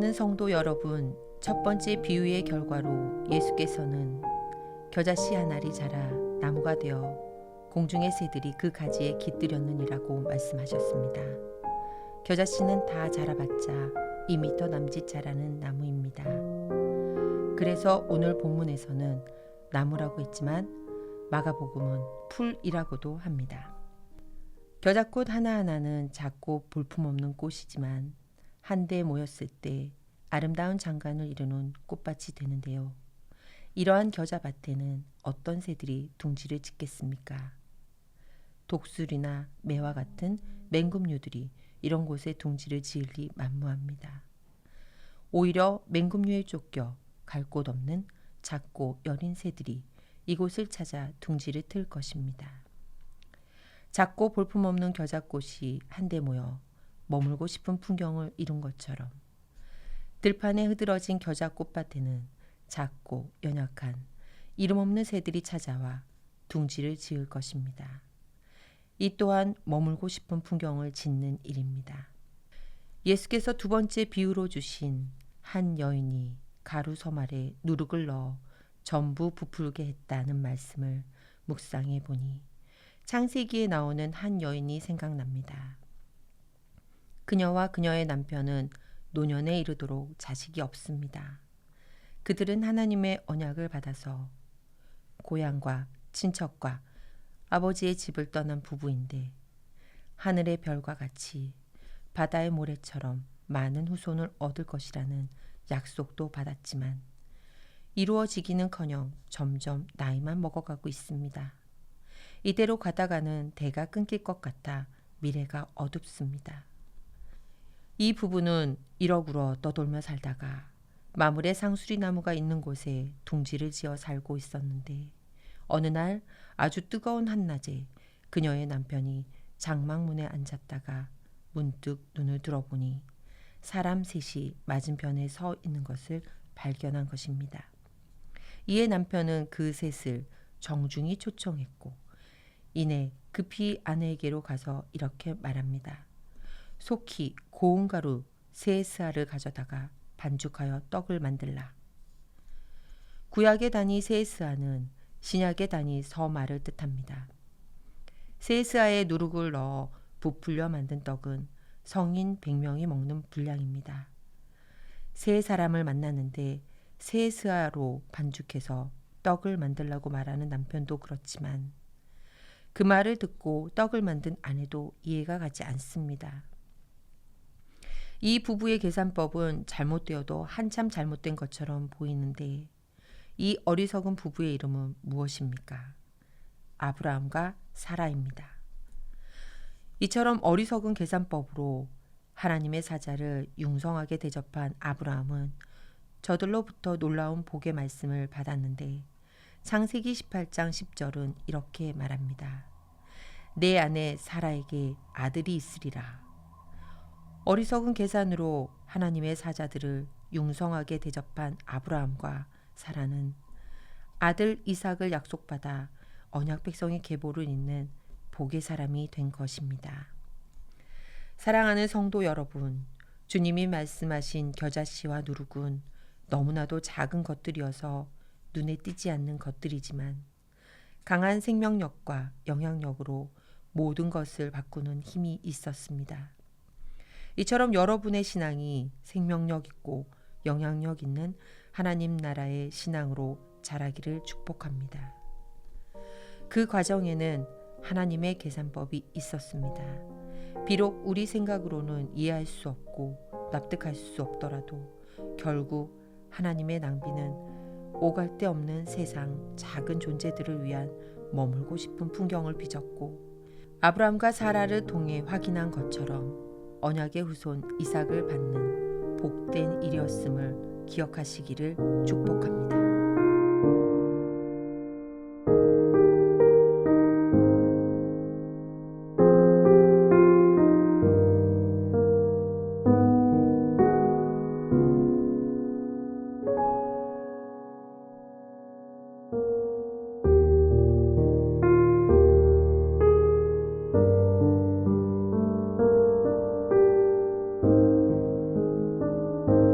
사랑하는 성도 여러분, 첫 번째 비유의 결과로 예수께서는 겨자씨 한 알이 자라 나무가 되어 공중의 새들이 그 가지에 깃들였느니라고 말씀하셨습니다. 겨자씨는 다 자라봤자 2미터 남짓 자라는 나무입니다. 그래서 오늘 본문에서는 나무라고 했지만 마가복음은 풀이라고도 합니다. 겨자꽃 하나하나는 작고 볼품없는 꽃이지만 한데 모였을 때 아름다운 장관을 이루는 꽃밭이 되는데요. 이러한 겨자밭에는 어떤 새들이 둥지를 짓겠습니까? 독수리나 매와 같은 맹금류들이 이런 곳에 둥지를 지을 리 만무합니다. 오히려 맹금류에 쫓겨 갈 곳 없는 작고 여린 새들이 이곳을 찾아 둥지를 틀 것입니다. 작고 볼품없는 겨자꽃이 한데 모여 머물고 싶은 풍경을 이룬 것처럼 들판에 흐드러진 겨자 꽃밭에는 작고 연약한 이름 없는 새들이 찾아와 둥지를 지을 것입니다. 이 또한 머물고 싶은 풍경을 짓는 일입니다. 예수께서 두 번째 비유로 주신 한 여인이 가루 섬알에 누룩을 넣어 전부 부풀게 했다는 말씀을 묵상해 보니 창세기에 나오는 한 여인이 생각납니다. 그녀와 그녀의 남편은 노년에 이르도록 자식이 없습니다. 그들은 하나님의 언약을 받아서 고향과 친척과 아버지의 집을 떠난 부부인데 하늘의 별과 같이 바다의 모래처럼 많은 후손을 얻을 것이라는 약속도 받았지만 이루어지기는커녕 점점 나이만 먹어가고 있습니다. 이대로 가다가는 대가 끊길 것 같아 미래가 어둡습니다. 이 부부는 이러구러 떠돌며 살다가 마물에 상수리 나무가 있는 곳에 둥지를 지어 살고 있었는데 어느 날 아주 뜨거운 한낮에 그녀의 남편이 장막문에 앉았다가 문득 눈을 들어보니 사람 셋이 맞은편에 서 있는 것을 발견한 것입니다. 이에 남편은 그 셋을 정중히 초청했고 이내 급히 아내에게로 가서 이렇게 말합니다. 속히 고운 가루 세 스아를 가져다가 반죽하여 떡을 만들라. 구약의 단위 세스아는 신약의 단위 서말을 뜻합니다. 세스아에 누룩을 넣어 부풀려 만든 떡은 성인 100명이 먹는 분량입니다. 세 사람을 만났는데 세스아로 반죽해서 떡을 만들라고 말하는 남편도 그렇지만 그 말을 듣고 떡을 만든 아내도 이해가 가지 않습니다. 이 부부의 계산법은 잘못되어도 한참 잘못된 것처럼 보이는데 이 어리석은 부부의 이름은 무엇입니까? 아브라함과 사라입니다. 이처럼 어리석은 계산법으로 하나님의 사자를 융성하게 대접한 아브라함은 저들로부터 놀라운 복의 말씀을 받았는데 창세기 18장 10절은 이렇게 말합니다. 내 아내 사라에게 아들이 있으리라. 어리석은 계산으로 하나님의 사자들을 융성하게 대접한 아브라함과 사라는 아들 이삭을 약속받아 언약 백성의 계보를 잇는 복의 사람이 된 것입니다. 사랑하는 성도 여러분, 주님이 말씀하신 겨자씨와 누룩은 너무나도 작은 것들이어서 눈에 띄지 않는 것들이지만 강한 생명력과 영향력으로 모든 것을 바꾸는 힘이 있었습니다. 이처럼 여러분의 신앙이 생명력 있고 영향력 있는 하나님 나라의 신앙으로 자라기를 축복합니다. 그 과정에는 하나님의 계산법이 있었습니다. 비록 우리 생각으로는 이해할 수 없고 납득할 수 없더라도 결국 하나님의 낭비는 오갈 데 없는 세상 작은 존재들을 위한 머물고 싶은 풍경을 빚었고 아브라함과 사라를 통해 확인한 것처럼 언약의 후손 이삭을 받는 복된 일이었음을 기억하시기를 축복합니다.